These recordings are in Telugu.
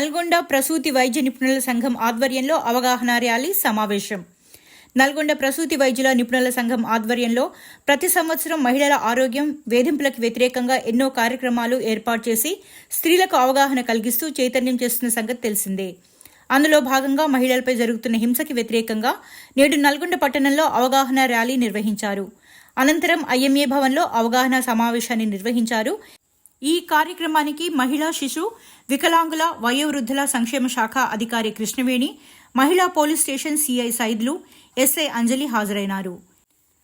నల్గొండ ప్రసూతి వైద్య నిపుణుల సంఘం ఆధ్వర్యంలో అవగాహన ర్యాలీ సమావేశం. నల్గొండ ప్రసూతి వైద్యుల నిపుణుల సంఘం ఆధ్వర్యంలో ప్రతి సంవత్సరం మహిళల ఆరోగ్యం వేధింపులకు వ్యతిరేకంగా ఎన్నో కార్యక్రమాలు ఏర్పాటు చేసి స్త్రీలకు అవగాహన కలిగిస్తూ చైతన్యం చేస్తున్న సంగతి తెలిసిందే. అందులో భాగంగా మహిళలపై జరుగుతున్న హింసకి వ్యతిరేకంగా నేడు నల్గొండ పట్టణంలో అవగాహన ర్యాలీ నిర్వహించారు. అనంతరం ఐఎంఏ భవన్లో అవగాహన సమావేశాన్ని నిర్వహించారు ఈ కార్యక్రమానికి మహిళా శిశు వికలాంగుల వయోవృద్ధుల సంక్షేమ శాఖ అధికారి కృష్ణవేణి మహిళా police station CI Saidulu SI Anjali హాజరైనారు.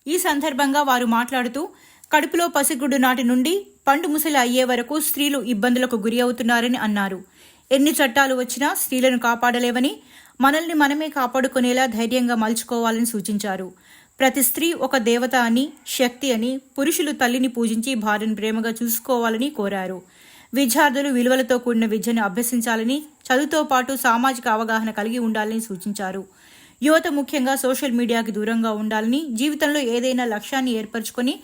ఈ సందర్భంగా వారు మాట్లాడుతూ కడుపులో పసిగుడ్డు నాటి నుండి పండు ముసలి అయ్యే వరకు స్త్రీలు ఇబ్బందులకు గురి అవుతున్నారని అన్నారు. ఎన్ని చట్టాలు వచ్చినా స్త్రీలను కాపాడలేవని మనల్ని మనమే కాపాడుకునేలా ధైర్యంగా మలుచుకోవాలని సూచించారు. ప్రతి స్త్రీ ఒక దేవత అని శక్తి అని పురుషులు తల్లిని పూజించి భార్యను ప్రేమగా చూసుకోవాలని కోరారు. విద్యార్థులు విలువలతో కూడిన విద్యను అభ్యసించాలని చదువుతో పాటు సామాజిక అవగాహన కలిగి ఉండాలని సూచించారు. యువత ముఖ్యంగా సోషల్ మీడియాకి దూరంగా ఉండాలని జీవితంలో ఏదైనా లక్ష్యాన్ని ఏర్పరచుకొని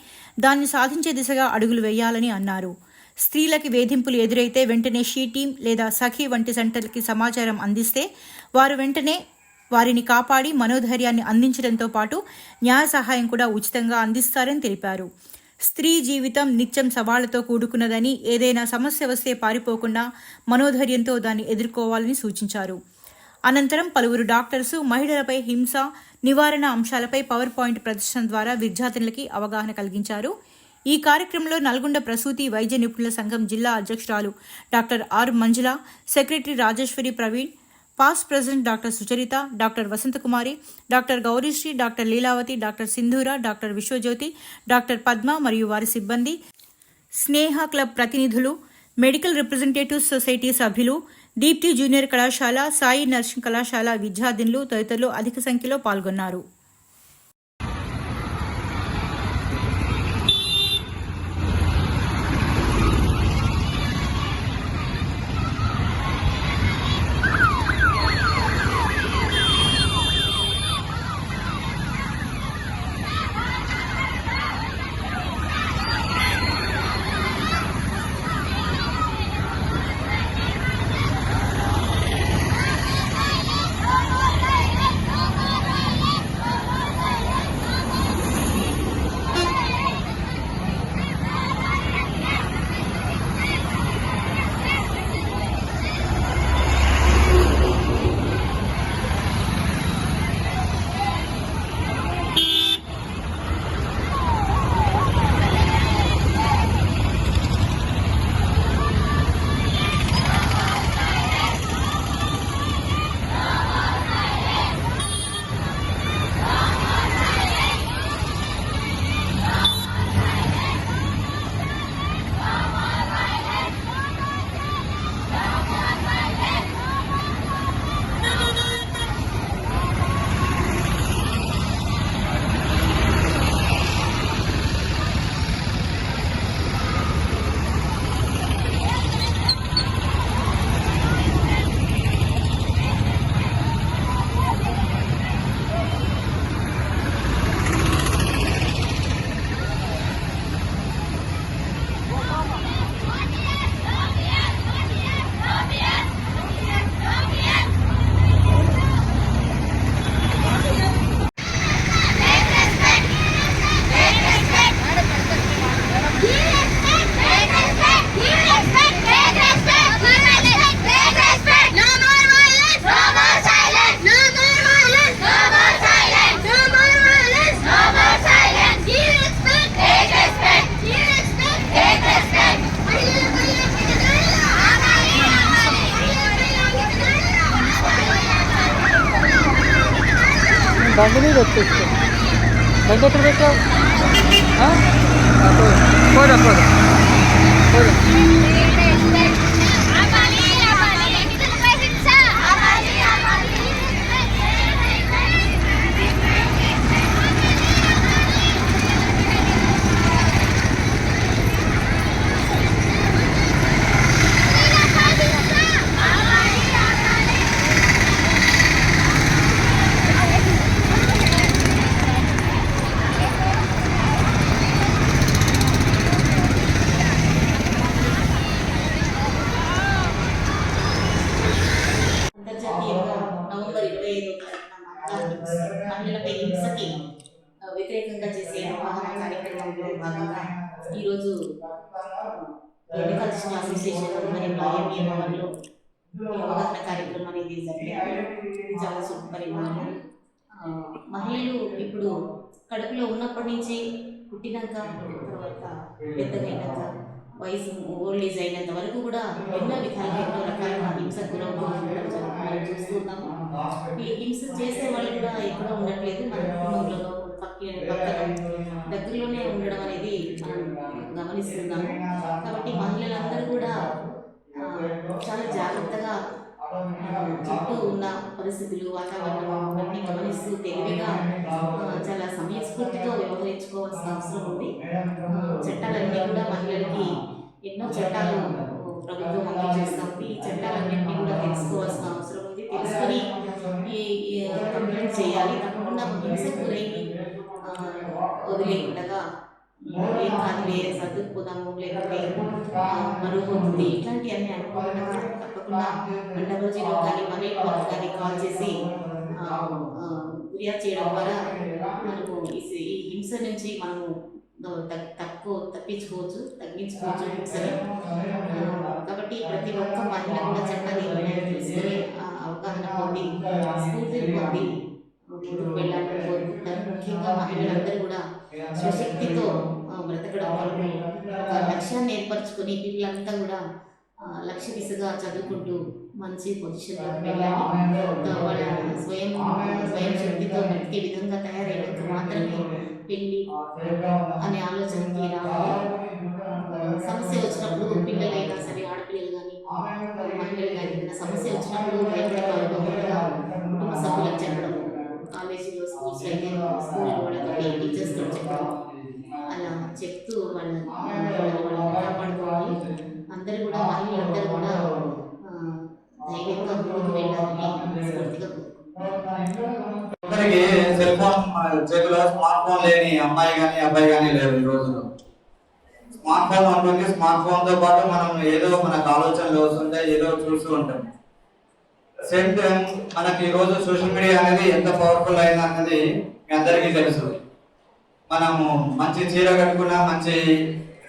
దాన్ని సాధించే దిశగా అడుగులు వేయాలని అన్నారు. స్త్రీలకి వేధింపులు ఎదురైతే వెంటనే షీ టీం లేదా సఖీ వంటి సెంటర్లకి సమాచారం అందిస్తే వారు వెంటనే వారిని కాపాడి మనోధైర్యాన్ని అందించడంతో పాటు న్యాయ సహాయం కూడా ఉచితంగా అందిస్తారని తెలిపారు. స్త్రీ జీవితం నిత్యం సవాళ్ళతో కూడుకున్నదని ఏదైనా సమస్య వస్తే పారిపోకుండా మనోధైర్యంతో దాన్ని ఎదుర్కోవాలని సూచించారు. అనంతరం పలువురు డాక్టర్స్ మహిళలపై హింస నివారణ అంశాలపై పవర్ పాయింట్ ప్రదర్శన ద్వారా విద్యార్థులకి అవగాహన కలిగించారు. ఈ కార్యక్రమంలో నల్గొండ ప్రసూతి వైద్య నిపుణుల సంఘం జిల్లా అధ్యక్షురాలు doctor R Manjula secretary Rajeswari Praveen past president doctor Sucharita doctor Vasanthakumari doctor Gowrisri doctor Leelavathi doctor Sindhura doctor Viswajyothi doctor Padma మరియు వారి సిబ్బంది స్నేహ క్లబ్ ప్రతినిధులు మెడికల్ రిప్రజెంటేటివ్ సొసైటీ సభ్యులు దీప్తి జూనియర్ కళాశాల సాయి నర్సింగ్ కళాశాల విద్యార్థినులు తదితరులు అధిక సంఖ్యలో పాల్గొన్నారు. బండి ఎక్కడ పెట్టావు ఆ? ఆ, పోదు. ఈరోజు ఈరోజు ఎన్నికల అసోసియేషన్ మరి ఐఎంఏ భవన్లో అవగాహన కార్యక్రమం అనేది జరిగింది చాలా శుభపరిణామం. మహిళలు ఇప్పుడు కడుపులో ఉన్నప్పటి నుంచి పుట్టినాక తర్వాత పెద్దగైనాక వయసు ఓల్డ్ ఏజ్ అయినంత వరకు కూడా ఎన్నో విధాలుగా ఎన్నో రకాలుగా హింస గురవుతూ మనం చూస్తున్నాము. ఈ హింస చేసే వాళ్ళు కూడా ఎక్కడో ఉండట్లేదు. మన కుటుంబంలో దగ్గరలోనే ఉండడం అనేది మనం గమనిస్తున్నాము. కాబట్టి మహిళలందరూ కూడా చాలా జాగ్రత్తగా చుట్టూ ఉన్న పరిస్థితులు వాతావరణం అవన్నీ గమనిస్తూ తెలివిగా చాలా సమయస్ఫూర్తితో వ్యవహరించుకోవాల్సిన అవసరం ఉంది. చట్టాలన్నీ కూడా మహిళలకి ఎన్నో చట్టాలు ప్రభుత్వం అమలు చేస్తుంది ఈ చట్టాలన్నింటినీ కూడా తెలుసుకోవాల్సిన అవసరం ఉంది. తెలుసుకొని కంప్లైంట్ చేయాలి. తప్పకుండా హింసకు గురైంది వదిలేకుండా ఏం కాదులే సర్దుకుపోదాము లేకపోతే మరుగుతుంది ఇట్లాంటివన్నీ అనుకోకుండా తప్పకుండా అండరోజీలో కానీ మనీ కానీ కాల్ చేసి ఫిర్యాదు చేయడం ద్వారా మనము ఈ హింస నుంచి మనము తక్కువ తప్పించుకోవచ్చు తగ్గించుకోవచ్చు హింసని. కాబట్టి ప్రతి ఒక్క మహిళ కూడా చట్టాన్ని నిర్ణయం తీసుకొని అవగాహన పొంది స్ఫూర్తిని పొంది ముందుకు వెళ్ళాలని కోరుకుంటారు. ముఖ్యంగా మహిళలందరూ కూడా స్వశక్తితో బ్రతకడం ఒక లక్ష్యాన్ని ఏర్పరచుకొని పిల్లలంతా కూడా లక్ష్య దిశగా చదువుకుంటూ మంచి పొజిషన్లోకి వెళ్ళాలి. వాళ్ళ స్వయం స్వయం శక్తితో బ్రతికే విధంగా తయారైనాక మాత్రమే పెళ్ళి అనే ఆలోచనకి రావాలి. సమస్య వచ్చినప్పుడు పిల్లలైనా సరే ఆడపిల్లలు కానీ మహిళలు కానీ ఏదైనా సమస్య వచ్చినప్పుడు భయపడే వాళ్ళు కుటుంబ సభ్యులకు చెప్పడం స్కూల్స్ అయితే స్కూల్ వాళ్ళకి టీచర్స్తో చెప్పడం అలా చెప్తూ వాళ్ళ కాపాడుకోవాలి. అందరూ కూడా మహిళలందరూ కూడా ఆ, ధైర్యంగా ముందుకు వెళ్ళాలని స్ఫూర్తిగా కోరుకుంటున్నాను. అందరికి సెల్ ఫోన్ చేతిలో స్మార్ట్ ఫోన్ లేని అమ్మాయి కానీ అబ్బాయి కానీ లేరు ఈ రోజుల్లో. స్మార్ట్ ఫోన్ ఉంటుంది స్మార్ట్ ఫోన్తో పాటు మనం ఏదో మనకు ఆలోచనలు వస్తుంటాయి ఏదో చూస్తూ ఉంటాం. సేమ్ టైం మనకి ఈరోజు సోషల్ మీడియా అనేది ఎంత పవర్ఫుల్ అయింది అనేది మీ అందరికీ తెలుసు. మనము మంచి చీర కట్టుకున్నా మంచి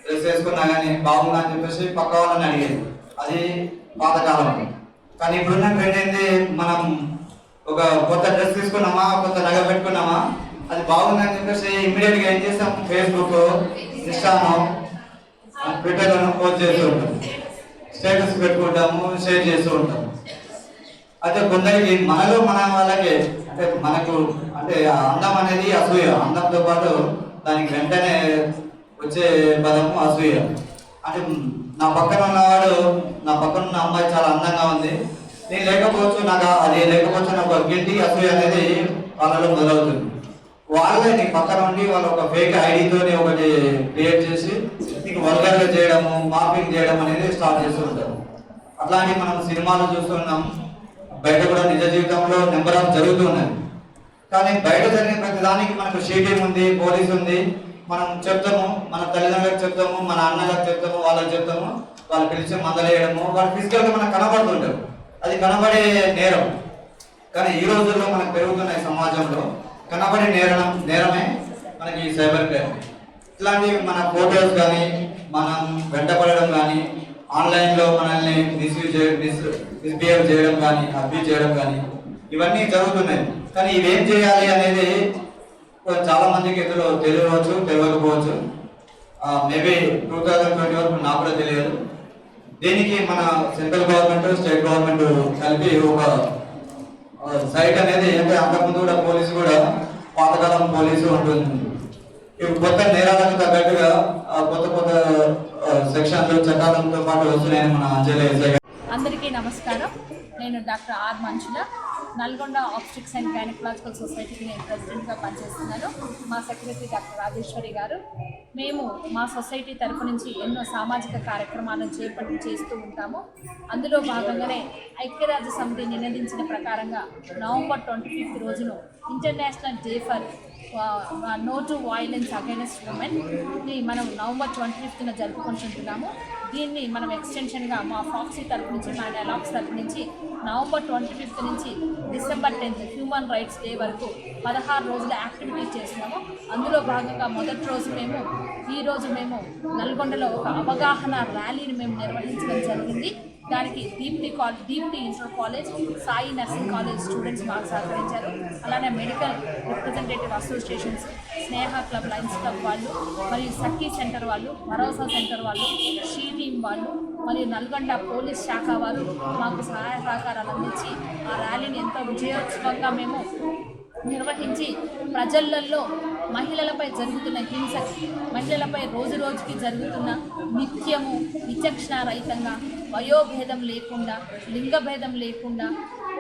డ్రెస్ వేసుకున్నా కానీ బాగుందా అని చెప్పేసి పక్క వాళ్ళని అడిగేది. అది పాతకాలం. కానీ ఇప్పుడున్న ట్రెండ్ ఏంటి? మనం ఒక కొత్త డ్రెస్ తీసుకున్నామా కొత్త నగ పెట్టుకున్నామా అది బాగుందని చెప్పేసి ఇమ్మీడియట్గా ఏం చేస్తాం? ఫేస్బుక్ ఇన్స్టాను ట్విట్టర్లను పోస్ట్ చేస్తూ ఉంటాం. స్టేటస్ పెట్టుకుంటాము షేర్ చేస్తూ ఉంటాం. అయితే కొందరికి మనలో మన వాళ్ళకి మనకు అంటే ఆ అందం అనేది అసూయ. అందంతో పాటు దానికి వెంటనే వచ్చే పదము అసూయ. అంటే నా పక్కన ఉన్నవాడు నా పక్కన ఉన్న అమ్మాయి చాలా అందంగా ఉంది. నేను లేకపోవచ్చు నాకు అది లేకపోవచ్చు నాకు గిల్టీ అసూయ అనేది వాళ్ళలో మొదలవుతుంది. వాళ్ళే నీ పక్కన ఉండి వాళ్ళు ఒక ఫేక్ ఐడితోనే ఒకటి క్రియేట్ చేసి నీకు వల్గర్గా చేయడము మార్పింగ్ చేయడం అనేది స్టార్ట్ చేస్తూ ఉంటారు. అట్లాంటి మనం సినిమాలు చూస్తున్నాం బయట కూడా నిజ జీవితంలో నెంబర్ ఆఫ్ జరుగుతున్నాయి కానీ బయట జరిగిన ప్రతిదానికి మనకు షీటింగ్ ఉంది పోలీస్ ఉంది మనం చెప్తాము మన తల్లిదండ్రులకు చెప్తాము మన అన్నలకు చెప్తాము వాళ్ళకి చెప్తాము వాళ్ళు పిలిచి మందలేయడము వాళ్ళు ఫిజికల్గా మనకు కనబడుతుంటారు. అది కనబడే నేరం. కానీ ఈ రోజుల్లో మనకు పెరుగుతున్న సమాజంలో కనబడే నేరం నేరమే మనకి ఈ సైబర్ క్రైమ్. ఇట్లాంటివి మన ఫోటోస్ కానీ మనం వెంటపడడం కానీ ఆన్లైన్లో మనల్ని మిస్యూజ్ మిస్ మిస్బిహేవ్ చేయడం కానీ అబ్యూజ్ చేయడం కానీ ఇవన్నీ జరుగుతున్నాయి. కానీ ఇవేం చేయాలి అనేది చాలా మందికి ఇందులో తెలియవచ్చు తెలియకపోవచ్చు. మేబీ టూ థౌజండ్ ట్వంటీ వరకు నాకు కూడా తెలియదు. దీనికి మన సెంట్రల్ గవర్నమెంట్ స్టేట్ గవర్నమెంట్ కలిపి ఒక సైట్ అనేది అంటే అంతకుముందు కూడా పోలీసు కూడా పాతకాలం పోలీసు ఉంటుంది. ఇప్పుడు కొత్త నేరాలకు తగ్గట్టుగా ఆ, కొత్త కొత్త సెక్షన్లు పాటు వస్తున్నాయని మన అంజలి అందరికీ నమస్కారం. నేను doctor R Manchula Nalgonda obstetrics and gynaecological సొసైటీకి నేను ప్రెసిడెంట్గా పనిచేస్తున్నాను. మా సెక్రటరీ డాక్టర్ రాజేశ్వరి గారు. మేము మా సొసైటీ తరపు నుంచి ఎన్నో సామాజిక కార్యక్రమాలను చేపట్టి చేస్తూ ఉంటాము. అందులో భాగంగానే ఐక్యరాజ్య సమితి నినదించిన ప్రకారంగా నవంబర్ ట్వంటీ ఫిఫ్త్ రోజును international day for no to violence against ఉమెన్ని మనం నవంబర్ ట్వంటీ ఫిఫ్త్న జరుపుకుంటున్నాము దీన్ని మనం ఎక్స్టెన్షన్గా మా ఫాక్సీ తరపు నుంచి మా డైలాగ్స్ తరఫు నుంచి నవంబర్ ట్వంటీ ఫిఫ్త్ నుంచి December tenth human rights day వరకు పదహారు రోజుల యాక్టివిటీ చేసినాము అందులో భాగంగా మొదటి రోజు మేము ఈ రోజు మేము నల్గొండలో ఒక అవగాహన ర్యాలీని మేము నిర్వహించడం జరిగింది. దానికి Deepthi college Deepthi inter college Sai nursing college students మాకు సహకరించారు. అలానే medical representative associations Sneha club lions club వాళ్ళు మరియు సఖీ సెంటర్ వాళ్ళు భరోసా సెంటర్ వాళ్ళు షీ టీమ్ వాళ్ళు మరియు నల్గొండ పోలీస్ శాఖ వారు మాకు సహాయ సహకారాలు అందించి ఆ ర్యాలీని ఎంతో విజయోత్సవంగా మేము నిర్వహించి ప్రజలలో మహిళలపై జరుగుతున్న హింస మహిళలపై రోజు రోజుకి జరుగుతున్న నిత్యము విచక్షణ రహితంగా వయోభేదం లేకుండా లింగభేదం లేకుండా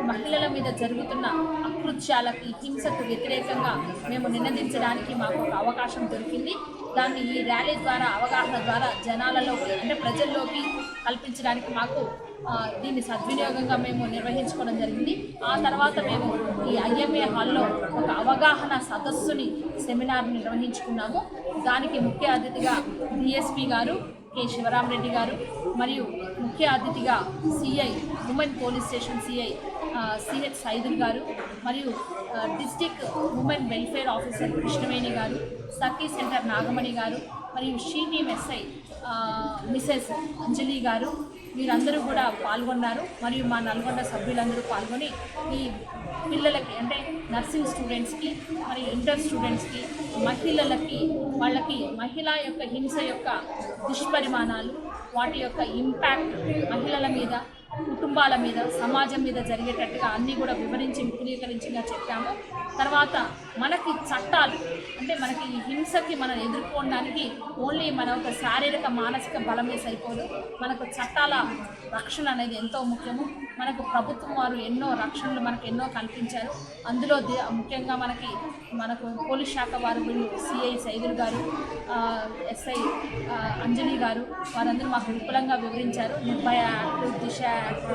మహిళల మీద జరుగుతున్న అకృత్యాలకి హింసకు వ్యతిరేకంగా మేము నినదించడానికి మాకు ఒక అవకాశం దొరికింది. దాన్ని ఈ ర్యాలీ ద్వారా అవగాహన ద్వారా జనాలలో అంటే ప్రజల్లోకి కల్పించడానికి మాకు దీన్ని సద్వినియోగంగా మేము నిర్వహించుకోవడం జరిగింది. ఆ తర్వాత మేము ఈ ఐఎంఏ హాల్లో ఒక అవగాహన సదస్సుని సెమినార్ నిర్వహించుకున్నాము. దానికి ముఖ్య అతిథిగా డిఎస్పి గారు కె శివరామరెడ్డి గారు మరియు ముఖ్య అతిథిగా CI women police station CI CH Saidul గారు మరియు district women welfare officer Krishnaveni గారు సఖీ సెంటర్ నాగమణి గారు మరియు she team SI Mrs Anjali గారు వీరందరూ కూడా పాల్గొన్నారు. మరియు మా నల్గొండ సభ్యులందరూ పాల్గొని ఈ పిల్లలకి అంటే నర్సింగ్ స్టూడెంట్స్కి మరియు ఇంటర్ స్టూడెంట్స్కి మహిళలకి వాళ్ళకి మహిళ యొక్క హింస యొక్క దుష్పరిమాణాలు వాటి యొక్క ఇంపాక్ట్ మహిళల మీద కుటుంబాల మీద సమాజం మీద జరిగేటట్టుగా అన్నీ కూడా వివరించి విపులీకరించిగా చెప్పాము. తర్వాత మనకి చట్టాలు అంటే మనకి ఈ హింసకి మనం ఎదుర్కోవడానికి ఓన్లీ మన ఒక శారీరక మానసిక బలమే సరిపోదు. మనకు చట్టాల రక్షణ అనేది ఎంతో ముఖ్యము. మనకు ప్రభుత్వం వారు ఎన్నో రక్షణలు మనకు ఎన్నో కల్పించారు. అందులో ముఖ్యంగా మనకి మనకు పోలీస్ శాఖ వారు వీళ్ళు సిఐ సైదులు గారు ఎస్ఐ అంజలి గారు వారందరూ మాకు విపులంగా వివరించారు. నిర్భయ యాక్ట్ దిశ యాక్ట్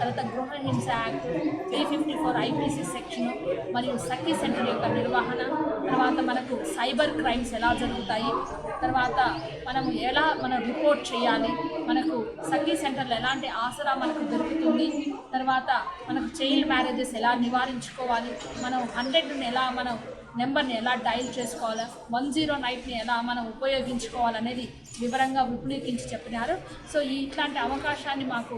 తర్వాత గృహ హింస act three fifty four IPC section మరియు సఖీ సెంటర్ యొక్క నిర్వహణ తర్వాత మనకు సైబర్ క్రైమ్స్ ఎలా జరుగుతాయి తర్వాత మనము ఎలా మనం రిపోర్ట్ చేయాలి మనకు సఖీ సెంటర్లో ఎలాంటి ఆసరా మనకు దొరుకుతుంది తర్వాత మనకు చైల్డ్ మ్యారేజెస్ ఎలా నివారించుకోవాలి మనం హండ్రెడ్ని ఎలా మనం నెంబర్ని ఎలా డైల్ చేసుకోవాలి వన్ జీరో నైట్ని ఎలా మనం ఉపయోగించుకోవాలనేది వివరంగా విపులీకరించి చెప్పినారు. సో ఇట్లాంటి అవకాశాన్ని మాకు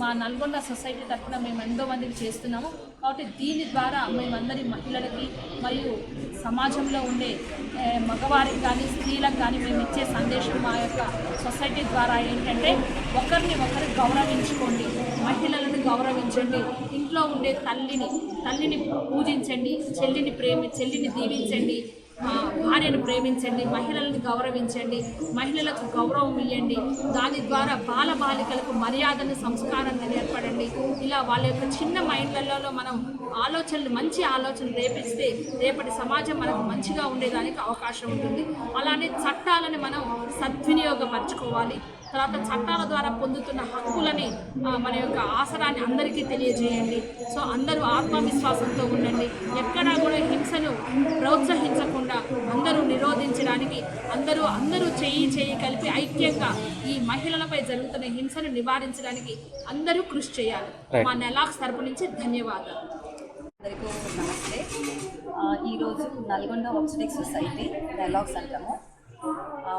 మా నల్గొండ సొసైటీ తరఫున మేము ఎంతో మందికి చేస్తున్నాము. కాబట్టి దీని ద్వారా మేమందరి మహిళలకి మరియు సమాజంలో ఉండే మగవారికి కానీ స్త్రీలకు కానీ మేము ఇచ్చే సందేశం మా యొక్క సొసైటీ ద్వారా ఏంటంటే ఒకరిని ఒకరు గౌరవించుకోండి. మహిళలను గౌరవించండి. ఇంట్లో ఉండే తల్లిని తల్లిని పూజించండి చెల్లిని ప్రేమి చెల్లిని దీవించండి. భార్యను ప్రేమించండి మహిళలను గౌరవించండి మహిళలకు గౌరవం ఇవ్వండి దాని ద్వారా బాల బాలికలకు మర్యాదను సంస్కారాన్ని నేర్పడండి. ఇలా వాళ్ళ యొక్క చిన్న మైండ్లలో మనం ఆలోచనలు మంచి ఆలోచనలు రేపిస్తే రేపటి సమాజం మనకు మంచిగా ఉండేదానికి అవకాశం ఉంటుంది. అలానే చట్టాలను మనం సద్వినియోగపరచుకోవాలి. తర్వాత చట్టాల ద్వారా పొందుతున్న హక్కులని మన యొక్క ఆసరాన్ని అందరికీ తెలియజేయండి. సో అందరూ ఆత్మవిశ్వాసంతో ఉండండి. ఎక్కడా కూడా హింసను ప్రోత్సహించకుండా అందరూ నిరోధించడానికి అందరూ అందరూ చేయి చేయి కలిపి ఐక్యంగా ఈ మహిళలపై జరుగుతున్న హింసను నివారించడానికి అందరూ కృషి చేయాలి. మా నెలాక్స్ తరపు నుంచి ధన్యవాదాలు. అందరికీ నమస్తే. ఈరోజు నల్గొండ ఆబ్స్టిక్ సొసైటీ డైలాగ్స్ అంటాము.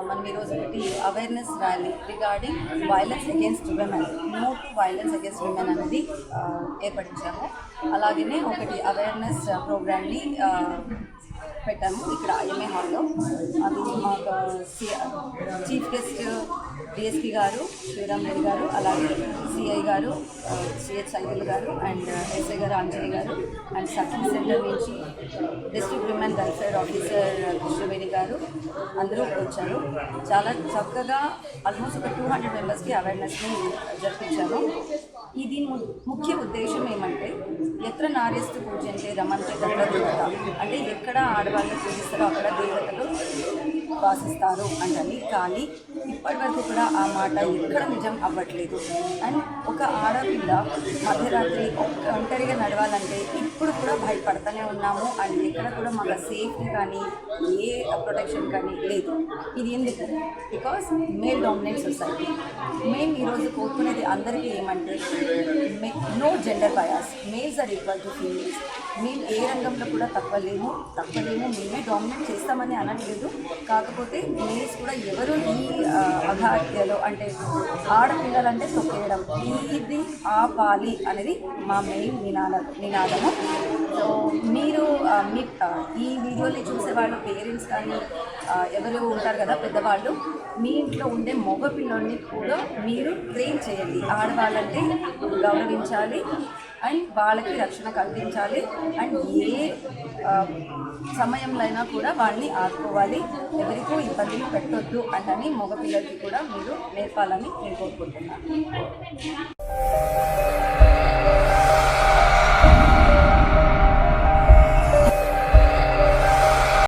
మనం ఈరోజు ఒకటి awareness rally regarding violence against women no to violence against women అనేది ఏర్పడించాము. అలాగనే ఒకటి అవేర్నెస్ ప్రోగ్రామ్ని పెట్టాము ఇక్కడ ఐఎంఏ హాల్లో. అది మాకు చీఫ్ గెస్ట్ డిఎస్పీ గారు శ్రీరామ్ రెడ్డి గారు అలాగే సిఐ గారు సిహెచ్ సైకిల్ గారు అండ్ ఎస్ఐ గారు అంజలి గారు అండ్ సఖీ సెంటర్ నుంచి district women welfare officer Krishnaveni గారు అందరూ వచ్చారు. చాలా చక్కగా ఆల్మోస్ట్ ఒక టూ హండ్రెడ్ మెంబర్స్కి అవేర్నెస్ని జరిపించాము ఈ దీని ముఖ్య ఉద్దేశం ఏమంటే ఎత్ర నార్యస్తు పూజంటే రమంతే తత్ర దేవత అంటే ఎక్కడ ఆడవాళ్ళు పూజిస్తారో అక్కడ దేవతలు వాసిస్తారు అంటని. కానీ ఇప్పటి వరకు కూడా ఆ మాట ఎక్కడ నిజం అవ్వట్లేదు. అండ్ ఒక ఆడపిల్ల మధ్యరాత్రి ఒంటరిగా నడవాలంటే ఇప్పుడు కూడా భయపడతానే ఉన్నాము. అండ్ ఎక్కడ కూడా మాకు సేఫ్టీ కానీ ఏ ప్రొటెక్షన్ కానీ లేదు. ఇది ఎందుకు? Because male dominate society. మేము ఈరోజు కోరుకునేది అందరికీ ఏమంటే no gender bias. Males are equal to females. మేము ఏ రంగంలో కూడా తప్పలేము తప్పలేము మేమే డామినేట్ చేస్తామని అనట్లేదు. కాకపోతే మేల్స్ కూడా ఎవరు ఈ అఘాత్యలు అంటే ఆడపిల్లలంటే తొక్కేయడం. ఇది ఆపాలి అనేది మా మెయిన్ నినాదం నినాదము. సో మీరు మీ ఈ వీడియోని చూసే వాళ్ళు పేరెంట్స్ కానీ ఎవరు ఉంటారు కదా పెద్దవాళ్ళు మీ ఇంట్లో ఉండే మగ పిల్లల్ని కూడా మీరు ట్రైన్ చేయండి. ఆడవాళ్ళంటే గౌరవించాలి. అండ్ వాళ్ళకి రక్షణ కల్పించాలి. అండ్ ఏ సమయంలో అయినా కూడా వాళ్ళని ఆదుకోవాలి. ఎవరికో ఇబ్బందులు పెట్టొద్దు అంటని మగపిల్లలకి కూడా మీరు నేర్పాలని నేను కోరుకుంటున్నాను.